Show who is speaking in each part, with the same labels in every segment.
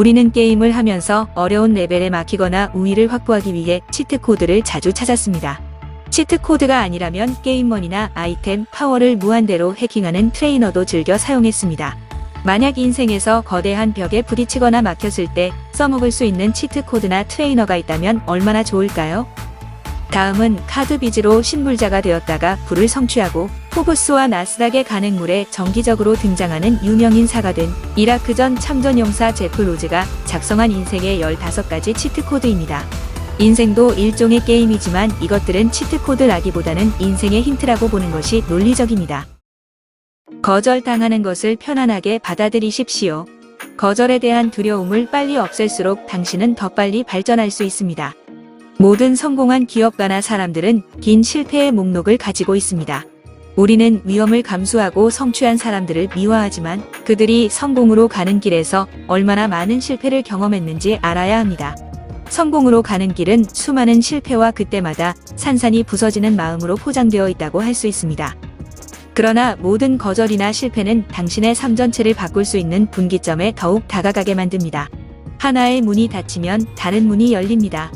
Speaker 1: 우리는 게임을 하면서 어려운 레벨에 막히거나 우위를 확보하기 위해 치트 코드를 자주 찾았습니다. 치트 코드가 아니라면 게임머니나 아이템, 파워를 무한대로 해킹하는 트레이너도 즐겨 사용했습니다. 만약 인생에서 거대한 벽에 부딪히거나 막혔을 때 써먹을 수 있는 치트 코드나 트레이너가 있다면 얼마나 좋을까요? 다음은 카드 빚으로 신불자가 되었다가 부를 성취하고 포브스와 나스닥의 간행물에 정기적으로 등장하는 유명 인사가 된 이라크 전 참전 용사 제프 로즈가 작성한 인생의 15가지 치트 코드입니다. 인생도 일종의 게임이지만 이것들은 치트 코드라기보다는 인생의 힌트라고 보는 것이 논리적입니다. 거절당하는 것을 편안하게 받아들이십시오. 거절에 대한 두려움을 빨리 없앨수록 당신은 더 빨리 발전할 수 있습니다. 모든 성공한 기업가나 사람들은 긴 실패의 목록을 가지고 있습니다. 우리는 위험을 감수하고 성취한 사람들을 미워하지만 그들이 성공으로 가는 길에서 얼마나 많은 실패를 경험했는지 알아야 합니다. 성공으로 가는 길은 수많은 실패와 그때마다 산산이 부서지는 마음으로 포장되어 있다고 할 수 있습니다. 그러나 모든 거절이나 실패는 당신의 삶 전체를 바꿀 수 있는 분기점에 더욱 다가가게 만듭니다. 하나의 문이 닫히면 다른 문이 열립니다.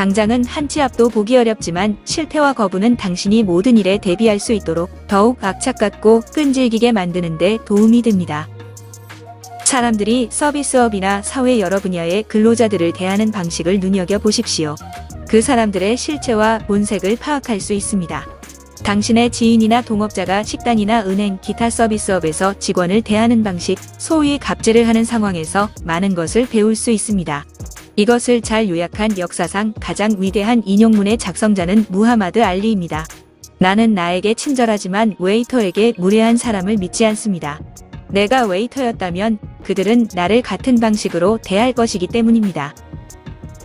Speaker 1: 당장은 한치 앞도 보기 어렵지만 실패와 거부는 당신이 모든 일에 대비할 수 있도록 더욱 악착같고 끈질기게 만드는 데 도움이 됩니다. 사람들이 서비스업이나 사회 여러 분야의 근로자들을 대하는 방식을 눈여겨보십시오. 그 사람들의 실체와 본색을 파악할 수 있습니다. 당신의 지인이나 동업자가 식당이나 은행, 기타 서비스업에서 직원을 대하는 방식, 소위 갑질을 하는 상황에서 많은 것을 배울 수 있습니다. 이것을 잘 요약한 역사상 가장 위대한 인용문의 작성자는 무하마드 알리입니다. 나는 나에게 친절하지만 웨이터에게 무례한 사람을 믿지 않습니다. 내가 웨이터였다면 그들은 나를 같은 방식으로 대할 것이기 때문입니다.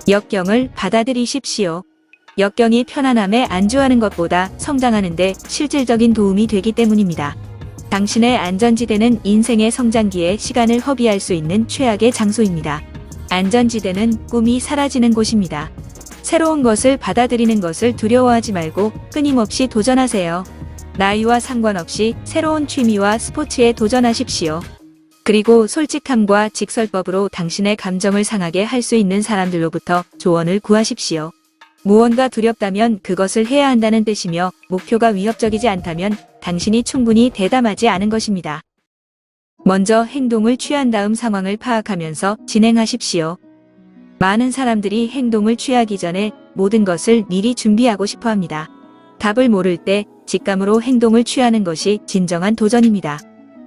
Speaker 1: 역경을 받아들이십시오. 역경이 편안함에 안주하는 것보다 성장하는데 실질적인 도움이 되기 때문입니다. 당신의 안전지대는 인생의 성장기에 시간을 허비할 수 있는 최악의 장소입니다. 안전지대는 꿈이 사라지는 곳입니다. 새로운 것을 받아들이는 것을 두려워하지 말고 끊임없이 도전하세요. 나이와 상관없이 새로운 취미와 스포츠에 도전하십시오. 그리고 솔직함과 직설법으로 당신의 감정을 상하게 할 수 있는 사람들로부터 조언을 구하십시오. 무언가 두렵다면 그것을 해야 한다는 뜻이며 목표가 위협적이지 않다면 당신이 충분히 대담하지 않은 것입니다. 먼저 행동을 취한 다음 상황을 파악하면서 진행하십시오. 많은 사람들이 행동을 취하기 전에 모든 것을 미리 준비하고 싶어 합니다. 답을 모를 때 직감으로 행동을 취하는 것이 진정한 도전입니다.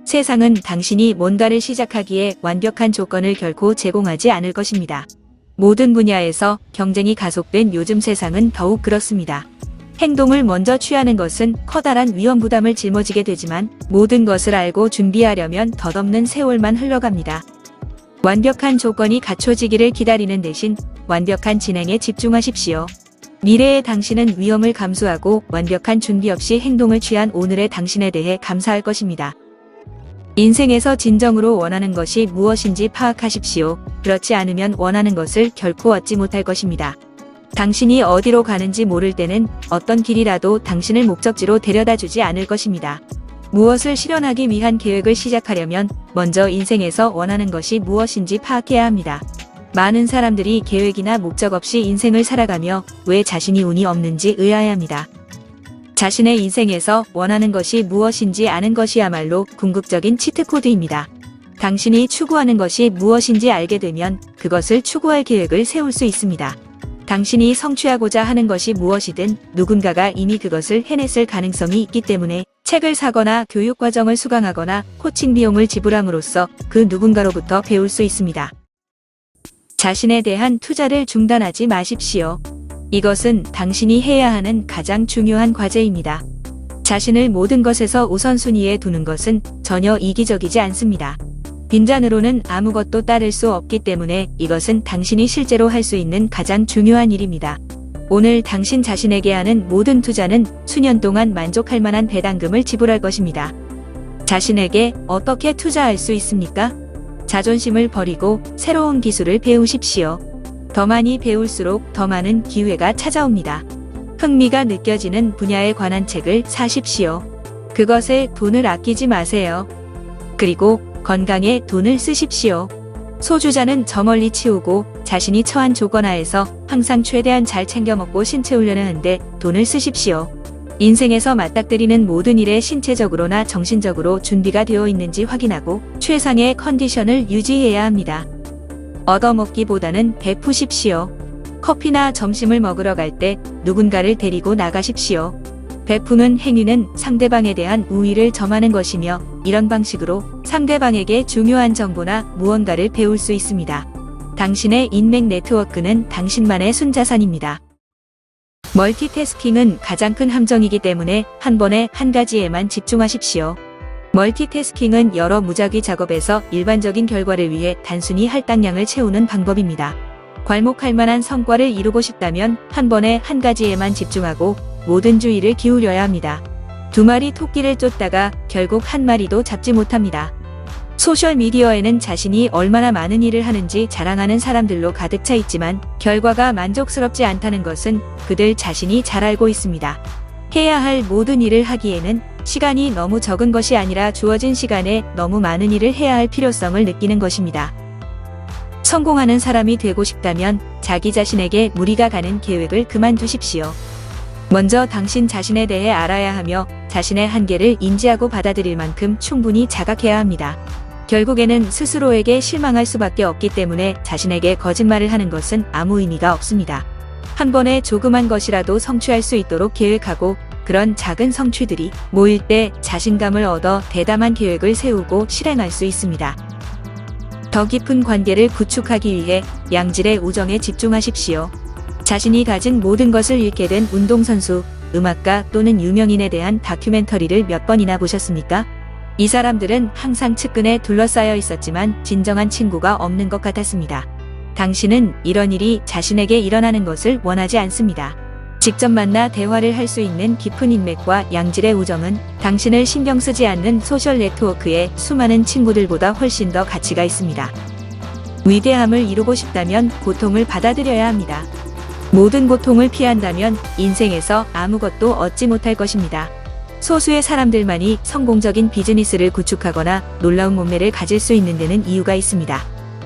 Speaker 1: 세상은 당신이 뭔가를 시작하기에 완벽한 조건을 결코 제공하지 않을 것입니다. 모든 분야에서 경쟁이 가속된 요즘 세상은 더욱 그렇습니다. 행동을 먼저 취하는 것은 커다란 위험 부담을 짊어지게 되지만 모든 것을 알고 준비하려면 덧없는 세월만 흘러갑니다. 완벽한 조건이 갖춰지기를 기다리는 대신 완벽한 진행에 집중하십시오. 미래의 당신은 위험을 감수하고 완벽한 준비 없이 행동을 취한 오늘의 당신에 대해 감사할 것입니다. 인생에서 진정으로 원하는 것이 무엇인지 파악하십시오. 그렇지 않으면 원하는 것을 결코 얻지 못할 것입니다. 당신이 어디로 가는지 모를 때는 어떤 길이라도 당신을 목적지로 데려다 주지 않을 것입니다. 무엇을 실현하기 위한 계획을 시작하려면 먼저 인생에서 원하는 것이 무엇인지 파악해야 합니다. 많은 사람들이 계획이나 목적 없이 인생을 살아가며 왜 자신이 운이 없는지 의아해합니다. 자신의 인생에서 원하는 것이 무엇인지 아는 것이야말로 궁극적인 치트코드입니다. 당신이 추구하는 것이 무엇인지 알게 되면 그것을 추구할 계획을 세울 수 있습니다. 당신이 성취하고자 하는 것이 무엇이든 누군가가 이미 그것을 해냈을 가능성이 있기 때문에 책을 사거나 교육과정을 수강하거나 코칭 비용을 지불함으로써 그 누군가로부터 배울 수 있습니다. 자신에 대한 투자를 중단하지 마십시오. 이것은 당신이 해야 하는 가장 중요한 과제입니다. 자신을 모든 것에서 우선순위에 두는 것은 전혀 이기적이지 않습니다. 빈잔으로는 아무것도 따를 수 없기 때문에 이것은 당신이 실제로 할 수 있는 가장 중요한 일입니다. 오늘 당신 자신에게 하는 모든 투자는 수년 동안 만족할 만한 배당금을 지불할 것입니다. 자신에게 어떻게 투자할 수 있습니까? 자존심을 버리고 새로운 기술을 배우십시오. 더 많이 배울수록 더 많은 기회가 찾아옵니다. 흥미가 느껴지는 분야에 관한 책을 사십시오. 그것에 돈을 아끼지 마세요. 그리고 건강에 돈을 쓰십시오. 소주자는 저 멀리 치우고 자신이 처한 조건 하에서 항상 최대한 잘 챙겨 먹고 신체 훈련을 하는데 돈을 쓰십시오. 인생에서 맞닥뜨리는 모든 일에 신체적으로나 정신적으로 준비가 되어 있는지 확인하고 최상의 컨디션을 유지해야 합니다. 얻어먹기보다는 베푸십시오. 커피나 점심을 먹으러 갈 때 누군가를 데리고 나가십시오. 베푸는 행위는 상대방에 대한 우위를 점하는 것이며 이런 방식으로 상대방에게 중요한 정보나 무언가를 배울 수 있습니다. 당신의 인맥 네트워크는 당신만의 순자산입니다. 멀티태스킹은 가장 큰 함정이기 때문에 한 번에 한 가지에만 집중하십시오. 멀티태스킹은 여러 무작위 작업에서 일반적인 결과를 위해 단순히 할당량을 채우는 방법입니다. 괄목할 만한 성과를 이루고 싶다면 한 번에 한 가지에만 집중하고 모든 주의를 기울여야 합니다. 두 마리 토끼를 쫓다가 결국 한 마리도 잡지 못합니다. 소셜미디어에는 자신이 얼마나 많은 일을 하는지 자랑하는 사람들로 가득 차 있지만 결과가 만족스럽지 않다는 것은 그들 자신이 잘 알고 있습니다. 해야 할 모든 일을 하기에는 시간이 너무 적은 것이 아니라 주어진 시간에 너무 많은 일을 해야 할 필요성을 느끼는 것입니다. 성공하는 사람이 되고 싶다면 자기 자신에게 무리가 가는 계획을 그만두십시오. 먼저 당신 자신에 대해 알아야 하며 자신의 한계를 인지하고 받아들일 만큼 충분히 자각해야 합니다. 결국에는 스스로에게 실망할 수밖에 없기 때문에 자신에게 거짓말을 하는 것은 아무 의미가 없습니다. 한 번에 조그만 것이라도 성취할 수 있도록 계획하고 그런 작은 성취들이 모일 때 자신감을 얻어 대담한 계획을 세우고 실행할 수 있습니다. 더 깊은 관계를 구축하기 위해 양질의 우정에 집중하십시오. 자신이 가진 모든 것을 잃게 된 운동선수, 음악가 또는 유명인에 대한 다큐멘터리를 몇 번이나 보셨습니까? 이 사람들은 항상 측근에 둘러싸여 있었지만 진정한 친구가 없는 것 같았습니다. 당신은 이런 일이 자신에게 일어나는 것을 원하지 않습니다. 직접 만나 대화를 할 수 있는 깊은 인맥과 양질의 우정은 당신을 신경 쓰지 않는 소셜 네트워크의 수많은 친구들보다 훨씬 더 가치가 있습니다. 위대함을 이루고 싶다면 고통을 받아들여야 합니다. 모든 고통을 피한다면 인생에서 아무것도 얻지 못할 것입니다. 소수의 사람들만이 성공적인 비즈니스를 구축하거나 놀라운 몸매를 가질 수 있는 데는 이유가 있습니다.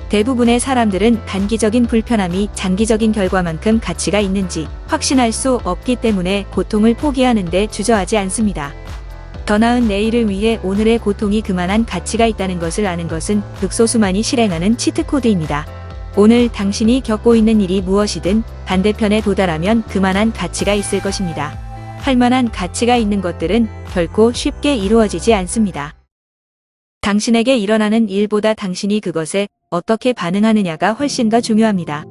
Speaker 1: 대부분의 사람들은 단기적인 불편함이 장기적인 결과만큼 가치가 있는지 확신할 수 없기 때문에 고통을 포기하는데 주저하지 않습니다. 더 나은 내일을 위해 오늘의 고통이 그만한 가치가 있다는 것을 아는 것은 극소수만이 실행하는 치트코드입니다. 오늘 당신이 겪고 있는 일이 무엇이든 반대편에 도달하면 그만한 가치가 있을 것입니다. 할 만한 가치가 있는 것들은 결코 쉽게 이루어지지 않습니다. 당신에게 일어나는 일보다 당신이 그것에 어떻게 반응하느냐가 훨씬 더 중요합니다.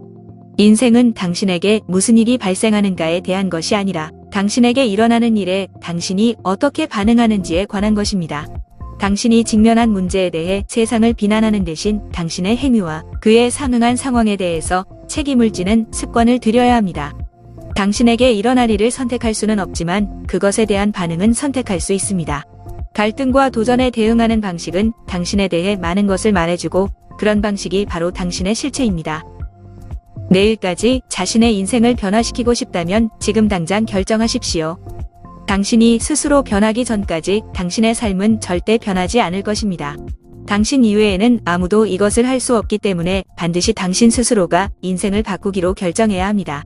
Speaker 1: 인생은 당신에게 무슨 일이 발생하는가에 대한 것이 아니라 당신에게 일어나는 일에 당신이 어떻게 반응하는지에 관한 것입니다. 당신이 직면한 문제에 대해 세상을 비난하는 대신 당신의 행위와 그에 상응한 상황에 대해서 책임을 지는 습관을 들여야 합니다. 당신에게 일어날 일을 선택할 수는 없지만 그것에 대한 반응은 선택할 수 있습니다. 갈등과 도전에 대응하는 방식은 당신에 대해 많은 것을 말해주고 그런 방식이 바로 당신의 실체입니다. 내일까지 자신의 인생을 변화시키고 싶다면 지금 당장 결정하십시오. 당신이 스스로 변하기 전까지 당신의 삶은 절대 변하지 않을 것입니다. 당신 이외에는 아무도 이것을 할 수 없기 때문에 반드시 당신 스스로가 인생을 바꾸기로 결정해야 합니다.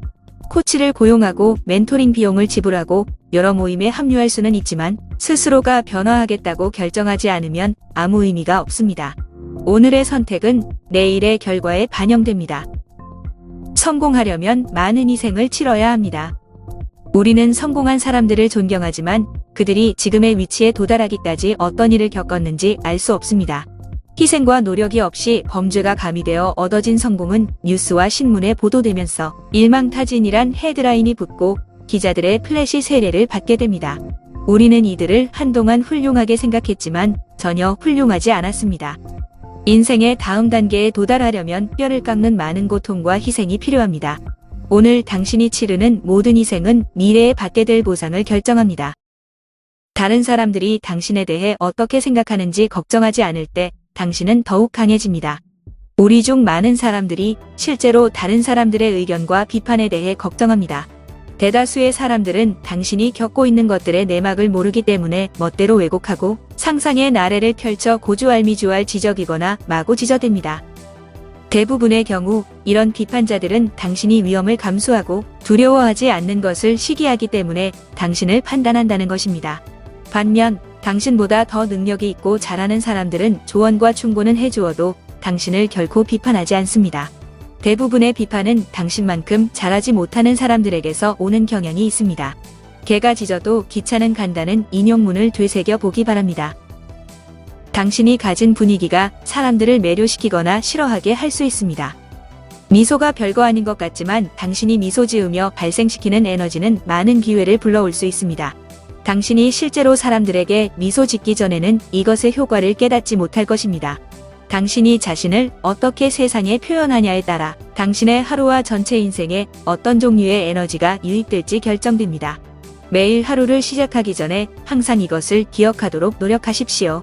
Speaker 1: 코치를 고용하고 멘토링 비용을 지불하고 여러 모임에 합류할 수는 있지만 스스로가 변화하겠다고 결정하지 않으면 아무 의미가 없습니다. 오늘의 선택은 내일의 결과에 반영됩니다. 성공하려면 많은 희생을 치러야 합니다. 우리는 성공한 사람들을 존경하지만 그들이 지금의 위치에 도달하기까지 어떤 일을 겪었는지 알 수 없습니다. 희생과 노력이 없이 범죄가 가미되어 얻어진 성공은 뉴스와 신문에 보도되면서 일망타진이란 헤드라인이 붙고 기자들의 플래시 세례를 받게 됩니다. 우리는 이들을 한동안 훌륭하게 생각했지만 전혀 훌륭하지 않았습니다. 인생의 다음 단계에 도달하려면 뼈를 깎는 많은 고통과 희생이 필요합니다. 오늘 당신이 치르는 모든 희생은 미래에 받게 될 보상을 결정합니다. 다른 사람들이 당신에 대해 어떻게 생각하는지 걱정하지 않을 때 당신은 더욱 강해집니다. 우리 중 많은 사람들이 실제로 다른 사람들의 의견과 비판에 대해 걱정합니다. 대다수의 사람들은 당신이 겪고 있는 것들의 내막을 모르기 때문에 멋대로 왜곡하고 상상의 나래를 펼쳐 고주알미주알 지적이거나 마구 지저댑니다. 대부분의 경우 이런 비판자들은 당신이 위험을 감수하고 두려워하지 않는 것을 시기하기 때문에 당신을 판단한다는 것입니다. 반면 당신보다 더 능력이 있고 잘하는 사람들은 조언과 충고는 해주어도 당신을 결코 비판하지 않습니다. 대부분의 비판은 당신만큼 잘하지 못하는 사람들에게서 오는 경향이 있습니다. 개가 짖어도 기차는 간다는 인용문을 되새겨 보기 바랍니다. 당신이 가진 분위기가 사람들을 매료시키거나 싫어하게 할 수 있습니다. 미소가 별거 아닌 것 같지만 당신이 미소 지으며 발생시키는 에너지는 많은 기회를 불러올 수 있습니다. 당신이 실제로 사람들에게 미소 짓기 전에는 이것의 효과를 깨닫지 못할 것입니다. 당신이 자신을 어떻게 세상에 표현하냐에 따라 당신의 하루와 전체 인생에 어떤 종류의 에너지가 유입될지 결정됩니다. 매일 하루를 시작하기 전에 항상 이것을 기억하도록 노력하십시오.